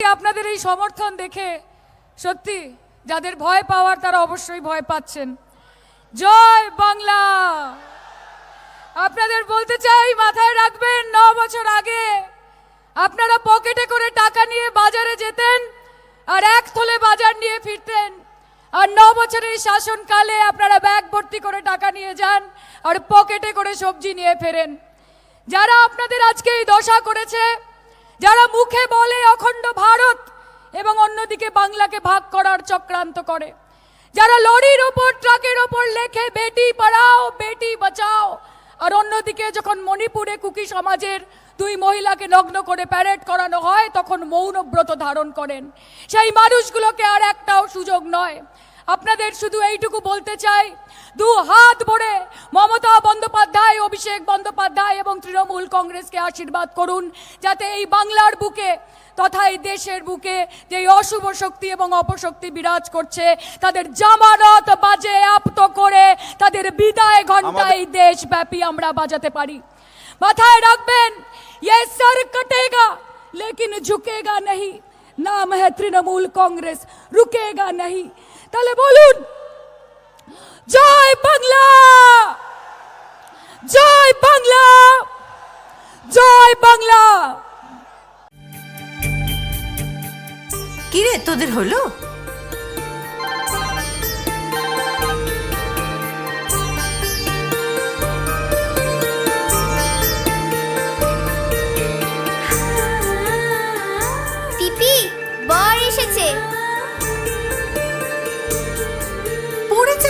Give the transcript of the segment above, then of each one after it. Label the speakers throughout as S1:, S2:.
S1: আপনাদের এই সমর্থন দেখে সত্যি যাদের ভয় পাওয়ার তারা অবশ্যই ভয় পাচ্ছেন? জয় বাংলা! আপনাদের বলতে চাই, মাথায় রাখবেন, ন বছর আগে আপনারা পকেটে করে টাকা নিয়ে বাজারে যেতেন আর এক থলে বাজার নিয়ে ফিরতেন। আর ন বছরের শাসনকালে আপনারা ব্যাগ ভর্তি করে টাকা নিয়ে যান আর পকেটে করে সবজি নিয়ে ফেরেন। যারা আপনাদের আজকে এই দশা করেছে যারা মুখে বলে অখণ্ড ভারত এবং অন্যদিকে বাংলাকে ভাগ করার চক্রান্ত করে, যারা লরির ওপর, ট্রাকের ওপর লেখে, বেটি পড়াও, বেটি বাঁচাও। আর অন্যদিকে যখন মণিপুরে কুকি সমাজের দুই মহিলাকে নগ্ন করে প্যারেড করানো হয়, তখন মৌনব্রত ধারণ করেন। সেই মানুষগুলোকে আর একটাও সুযোগ নয় আপনাদের শুধু এইটুকু বলতে চাই দু হাত ভরে মমতা বন্দ্যোপাধ্যায় অভিষেক বন্দ্যোপাধ্যায় এবং তৃণমূল কংগ্রেসকে আশীর্বাদ করুন যাতে এই বাংলার বুকে তথা এই দেশের বুকে যে এই অশুভ শক্তি এবং অপশক্তি বিরাজ করছে তাদের জামানত বাজে আপ্ত করে তাদের বিদায় ঘন্টা এই দেশব্যাপী আমরা বাজাতে পারি মাথায় রাখবেন ये सर कटेगा लेकिन झुकेगा नहीं नाम है तृणमूल कांग्रेस रुकेगा नहीं তাহলে বলুন জয় বাংলা জয় বাংলা জয় বাংলা।
S2: কিরে তোদের হলো?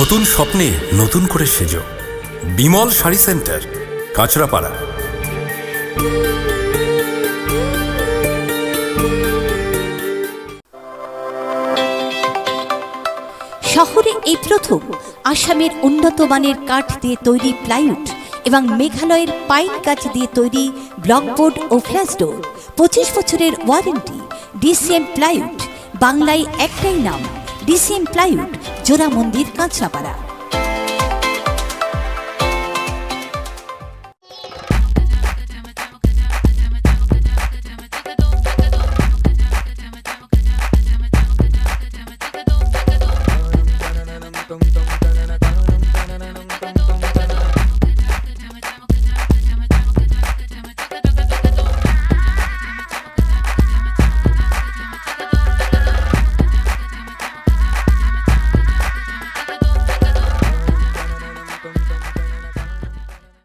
S3: নতুন স্বপ্নে নতুন করে সেজো। বিমল শাড়ি সেন্টার, কাঁচরাপাড়া।
S4: শহরে এই প্রথম আসামের উন্নত মানের কাঠ দিয়ে তৈরি প্লাইউড এবং মেঘালয়ের পাইন গাছ দিয়ে তৈরি ব্লকবোর্ড ও ফ্ল্যাশ ডোর। পঁচিশ বছরের ওয়ারেন্টি, ডিসিএম প্লাইউড, বাংলায় একটাই নাম ডিসিম প্লাইউড জোড়া মন্দির কাঁচরাপাড়া dum dum